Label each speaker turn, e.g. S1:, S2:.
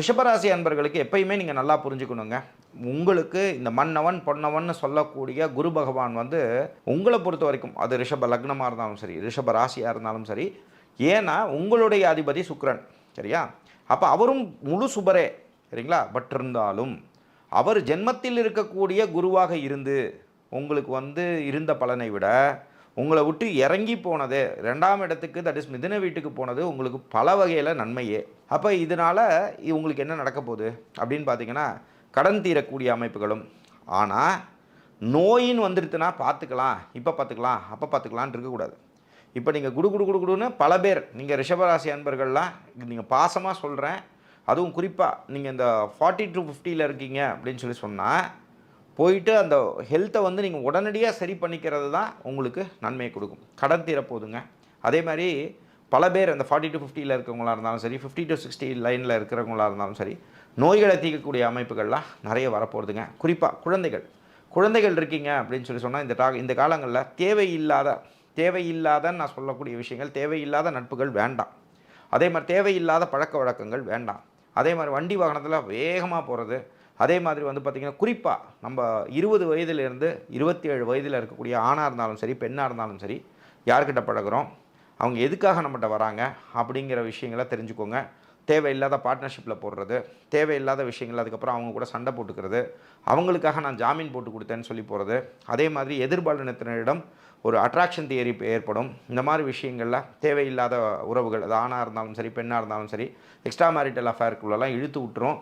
S1: ரிஷபராசி அன்பர்களுக்கு எப்பயுமே நீங்கள் நல்லா புரிஞ்சுக்கணுங்க. உங்களுக்கு இந்த மன்னவன் பொன்னவன் சொல்லக்கூடிய குரு பகவான் வந்து உங்களை பொறுத்த வரைக்கும் அது ரிஷப லக்னமாக இருந்தாலும் சரி ரிஷப ராசியாக இருந்தாலும் சரி ஏன்னா உங்களுடைய அதிபதி சுக்ரன் சரியா? அப்போ அவரும் முழு சுபரே சரிங்களா? பட் இருந்தாலும் அவர் ஜென்மத்தில் இருக்கக்கூடிய குருவாக இருந்து உங்களுக்கு வந்து இருந்த பலனை விட உங்களை விட்டு இறங்கி போனது ரெண்டாம் இடத்துக்கு தட் இஸ் மிதின வீட்டுக்கு போனது உங்களுக்கு பல வகையில் நன்மையே. அப்போ இதனால் உங்களுக்கு என்ன நடக்க போகுது? அப்படின்னு பார்த்தீங்கன்னா கடன் தீரக்கூடிய அமைப்புகளும். ஆனால் நோயின்னு வந்துடுத்துனா பார்த்துக்கலாம் இப்போ பார்த்துக்கலாம் அப்போ பார்த்துக்கலான் இருக்கக்கூடாது. இப்போ நீங்கள் குடு குடு குடு குடுன்னு பல பேர் நீங்கள் ரிஷபராசி அன்பர்கள்லாம் நீங்கள் பாசமாக சொல்கிறேன் அதுவும் குறிப்பாக நீங்கள் இந்த ஃபார்ட்டி டு ஃபிஃப்டியில் இருக்கீங்க அப்படின்னு சொல்லி சொன்னால் போயிட்டு அந்த ஹெல்த்தை வந்து நீங்கள் உடனடியாக சரி பண்ணிக்கிறது தான் உங்களுக்கு நன்மையை கொடுக்கும். கடன் தீரப்போகுதுங்க. அதே மாதிரி பல பேர் அந்த ஃபார்ட்டி டு ஃபிஃப்டியில் இருக்கிறவங்களா இருந்தாலும் சரி ஃபிஃப்டி டு சிக்ஸ்டி லைனில் இருக்கிறவங்களா இருந்தாலும் சரி நோய்களை தீர்க்கக்கூடிய அமைப்புகள்லாம் நிறைய வரப்போகுதுங்க. குறிப்பாக குழந்தைகள். குழந்தைகள் இருக்கீங்க அப்படின்னு சொல்லி சொன்னால் இந்த டா இந்த காலங்களில் தேவையில்லாத தேவையில்லாதன்னு நான் சொல்லக்கூடிய விஷயங்கள் தேவையில்லாத நட்புகள் வேண்டாம். அதே மாதிரி தேவையில்லாத பழக்க வழக்கங்கள் வேண்டாம். அதே மாதிரி வண்டி வாகனத்தில் வேகமாக போகிறது அதே மாதிரி வந்து பார்த்திங்கன்னா குறிப்பாக நம்ம இருபது வயதிலிருந்து இருபத்தி ஏழு வயதில் இருக்கக்கூடிய ஆணாக இருந்தாலும் சரி பெண்ணாக இருந்தாலும் சரி யார்கிட்ட பழகுறோம் அவங்க எதுக்காக நம்மகிட்ட வராங்க அப்படிங்கிற விஷயங்களை தெரிஞ்சுக்கோங்க. தேவையில்லாத பார்ட்னர்ஷிப்பில் போடுறது தேவையில்லாத விஷயங்கள் அதுக்கப்புறம் அவங்க கூட சண்டை போட்டுக்கிறது அவங்களுக்காக நான் ஜாமீன் போட்டு கொடுத்தேன்னு சொல்லி போகிறது அதே மாதிரி எதிர்பாலினத்தினரிடம் ஒரு அட்ராக்ஷன் தியரி ஏற்படும். இந்த மாதிரி விஷயங்களில் தேவையில்லாத உறவுகள் அது ஆணாக இருந்தாலும் சரி பெண்ணாக இருந்தாலும் சரி எக்ஸ்ட்ரா மேரிட்டல் அஃபேருக்குள்ளெல்லாம் இழுத்து விட்டுரும்.